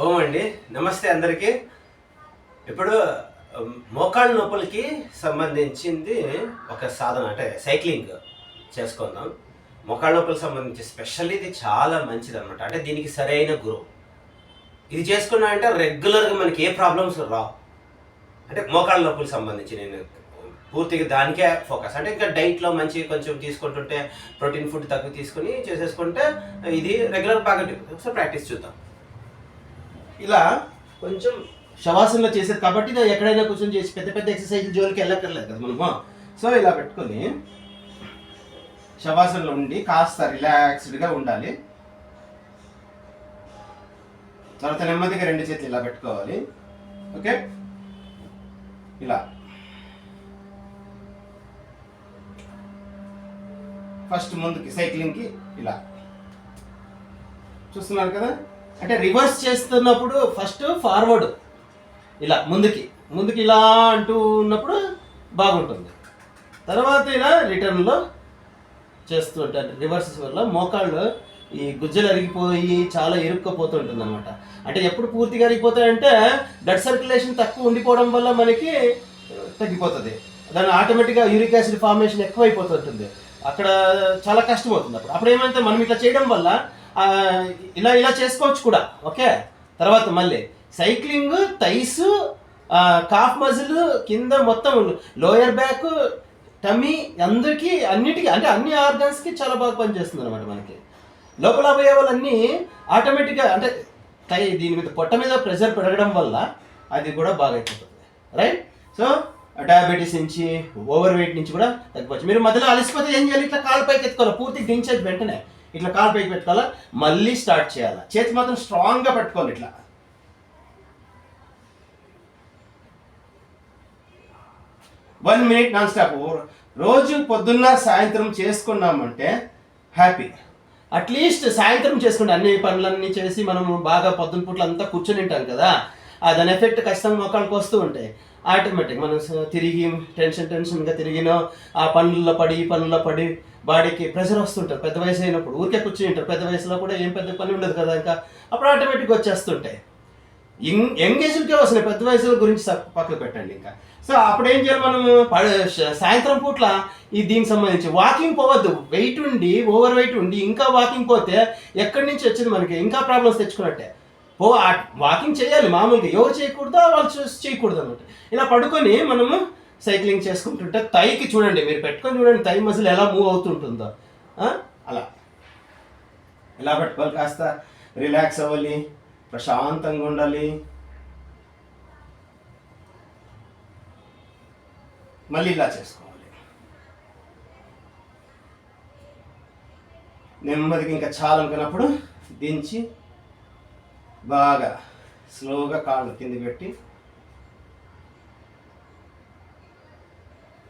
ఓం అండి నమస్తే అందరికీ. ఇప్పుడు మోకాళ్ళ నొప్పులకి సంబంధించింది ఒక సాధన అంటే సైక్లింగ్ చేసుకుందాం. మోకాళ్ళ నొప్పులకు సంబంధించి స్పెషల్ ఇది చాలా మంచిది అనమాట అంటే దీనికి సరైన గురువు. ఇది చేసుకున్నా అంటే రెగ్యులర్గా మనకి ఏ ప్రాబ్లమ్స్ రావు. అంటే మోకాళ్ళ నొప్పులకు సంబంధించి నేను పూర్తిగా దానికే ఫోకస్. అంటే ఇంకా డైట్లో మంచి కొంచెం తీసుకుంటుంటే ప్రోటీన్ ఫుడ్ తక్కువ తీసుకుని చేసేసుకుంటే ఇది రెగ్యులర్ బాగా ఒకసారి ప్రాక్టీస్ చూద్దాం. ఇలా కొంచెం శవాసనలో చేసేది కాబట్టి ఎక్కడైనా కూర్చొని చేసి పెద్ద పెద్ద ఎక్సర్సైజ్ జోలికి వెళ్ళక్కర్లేదు కదా మనము. సో ఇలా పెట్టుకొని శవాసనలో ఉండి కాస్త రిలాక్స్డ్గా ఉండాలి. తర్వాత నెమ్మదిగా రెండు చేతులు ఇలా పెట్టుకోవాలి. ఓకే? ఇలా. ఫస్ట్ ముందుకి సైక్లింగ్కి ఇలా. చూస్తున్నారు కదా? అంటే రివర్స్ చేస్తున్నప్పుడు ఫస్ట్ ఫార్వర్డ్ ఇలా ముందుకి. ముందుకి ఇలా అంటూ ఉన్నప్పుడు బాగుంటుంది. తర్వాత ఇలా రిటర్న్లో చేస్తూ ఉంటారు. రివర్స్ వల్ల మోకాళ్ళు ఈ గుజ్జలు అరిగిపోయి చాలా ఇరుక్కపోతుంటుంది అనమాట అంటే ఎప్పుడు పూర్తిగా అరిగిపోతాయంటే బ్లడ్ సర్క్యులేషన్ తక్కువ ఉండిపోవడం వల్ల మనకి తగ్గిపోతుంది. దాని ఆటోమేటిక్గా యూరిక్ యాసిడ్ ఫార్మేషన్ ఎక్కువైపోతుంటుంది. అక్కడ చాలా కష్టం అవుతుంది అప్పుడు. అప్పుడు ఏమైతే మనం ఇట్లా చేయడం వల్ల ఇలా ఇలా చేసుకోవచ్చు కూడా ఓకే? తర్వాత మళ్ళీ సైక్లింగ్ థైస్ కాఫ్ మజిల్ కింద మొత్తం లోయర్ బ్యాక్ టమ్మీ అందరికీ అన్నిటికీ అంటే అన్ని ఆర్గన్స్కి చాలా బాగా పనిచేస్తుంది అనమాట మనకి. లోపల అవయవాలన్నీ ఆటోమేటిక్గా అంటే టై దీని మీద పొట్ట మీద ప్రెషర్ పెరగడం వల్ల అది కూడా బాగా అయిపోతుంది. రైట్ సో డయాబెటీస్ నుంచి ఓవర్ వెయిట్ నుంచి కూడా తగ్గిపోవచ్చు. మీరు మధ్యలో అలసిపోతే ఏం చేయాలి? ఇట్లా కాలు పైకి ఎత్తుకోవాలి. పూర్తి దించేది వెంటనే. ఇట్లా కాలు పైకి పెట్టుకోవాలా? మళ్ళీ స్టార్ట్ చేయాలి? చేతి మాత్రం స్ట్రాంగ్గా పెట్టుకోవాలి ఇట్లా. వన్ మినిట్ నాన్ స్టాప్ రోజు పొద్దున్న సాయంత్రం చేసుకున్నామంటే హ్యాపీ అట్లీస్ట్ సాయంత్రం చేసుకుంటే అన్ని పనులన్నీ చేసి మనం బాగా పొద్దున పూట్ల అంతా కూర్చొని ఉంటాం కదా? దాని ఎఫెక్ట్ ఖచ్చితంగా మొక్కలకు వస్తూ ఉంటాయి. ఆటోమేటిక్ మనం తిరిగి టెన్షన్ టెన్షన్గా తిరిగిన ఆ పనుల్లో పడి ఈ పనుల్లో పడి బాడీకి ప్రెషర్ వస్తుంటుంది. పెద్ద వయసు అయినప్పుడు ఊరికే కూర్చుని ఉంటారు. పెద్ద వయసులో కూడా ఏం పెద్ద పని ఉండదు కదా ఇంకా. అప్పుడు ఆటోమేటిక్గా వచ్చేస్తుంటాయి. యంగ్ యంగ్ ఏజ్లకే వస్తున్నాయి పెద్ద వయసుల గురించి పక్కన పక్కకు పెట్టండి ఇంకా. సో అప్పుడు ఏం చేయాలి మనం ప- సాయంత్రం పూట్ల ఈ దీనికి సంబంధించి వాకింగ్ పోవద్దు. వెయిట్ ఉండి ఓవర్ వెయిట్ ఉండి ఇంకా వాకింగ్ పోతే ఎక్కడి నుంచి వచ్చింది మనకి? ఇంకా ప్రాబ్లమ్స్ తెచ్చుకున్నట్టే. ఓ వాకింగ్ చేయాలి మామూలుగా. ఎవరు చేయకూడదా వాళ్ళు చూసి చేయకూడదు అనమాట ఇలా పడుకొని మనము సైక్లింగ్ చేసుకుంటుంటే తైకి చూడండి మీరు పెట్టుకొని చూడండి తై మజిల్ ఎలా మూవ్ అవుతుంటుందో. అలా. ఎలా పెట్టుకోవాలి కాస్త రిలాక్స్ అవ్వాలి ప్రశాంతంగా ఉండాలి. మళ్ళీ ఇలా చేసుకోవాలి. నెమ్మదిగా ఇంకా చాలనుకున్నప్పుడు దించి బాగా స్లోగా కాళ్ళు కింద పెట్టి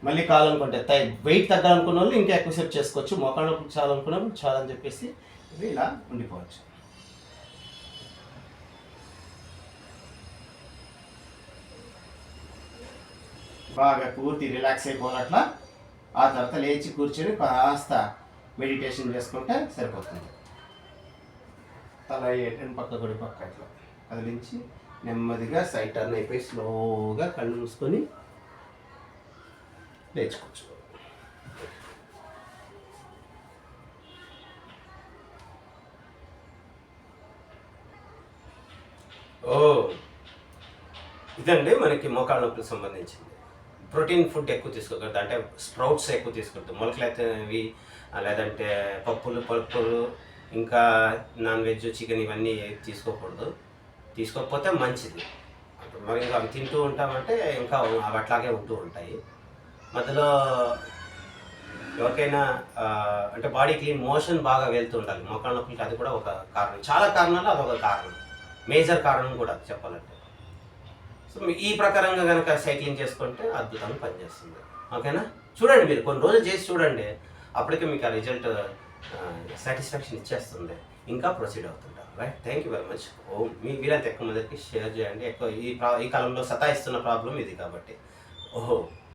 మళ్ళీ కావాలనుకుంటే తై వెయిట్ తగ్గాలనుకున్న వాళ్ళు ఇంకా ఎక్కువసేపు చేసుకోవచ్చు. మొక్కలు నొప్పులు చాలని చెప్పేసి ఇది ఇలా ఉండిపోవచ్చు. బాగా పూర్తి రిలాక్స్ అయిపోయినట్ల ఆ తర్వాత లేచి కూర్చొని కాస్త మెడిటేషన్ చేసుకుంటే సరిపోతుంది. తల ఎటు పక్క కొడి పక్క ఇట్లా కదిలించి నెమ్మదిగా సైడ్ టర్న్ అయిపోయి స్లోగా కళ్ళు మూసుకొని లేచుకోవచ్చు. ఓ ఇదండి మనకి మోకాళ్ళ నొప్పులకు సంబంధించింది. ప్రోటీన్ ఫుడ్ ఎక్కువ తీసుకోకూడదు. అంటే స్ప్రౌట్స్ ఎక్కువ తీసుకోవద్దు మొలకలు అయితే లేదంటే పప్పులు పప్పులు ఇంకా నాన్ వెజ్ చికెన్ ఇవన్నీ తీసుకోకూడదు. తీసుకోకపోతే మంచిది. మరి ఇంకా అవి తింటూ ఉంటామంటే ఇంకా అవి అట్లాగే ఉంటూ ఉంటాయి. మధ్యలో ఎవరికైనా అంటే బాడీ క్లీన్ మోషన్ బాగా వెళ్తూ ఉండాలి. మోకాళ్ళ నొప్పులకి అది కూడా ఒక కారణం. చాలా కారణాలు అదొక కారణం. మేజర్ కారణం కూడా చెప్పాలంటే. సో మీ- ఈ ప్రకారంగా కనుక సైక్లింగ్ చేసుకుంటే అద్భుతంగా పనిచేస్తుంది. ఓకేనా? చూడండి మీరు. కొన్ని రోజులు చేసి చూడండి. అప్పటికే మీకు ఆ రిజల్ట్ సాటిస్ఫాక్షన్ ఇచ్చేస్తుంది. ఇంకా proceed అవుతుంటాం right thank you very much ఓ మీ వీలైతే ఎక్కువ మందికి షేర్ చేయండి. ఎక్కువ ఈ ప్రా ఈ కాలంలో సతాయిస్తున్న ప్రాబ్లం ఇది కాబట్టి. ఓహో.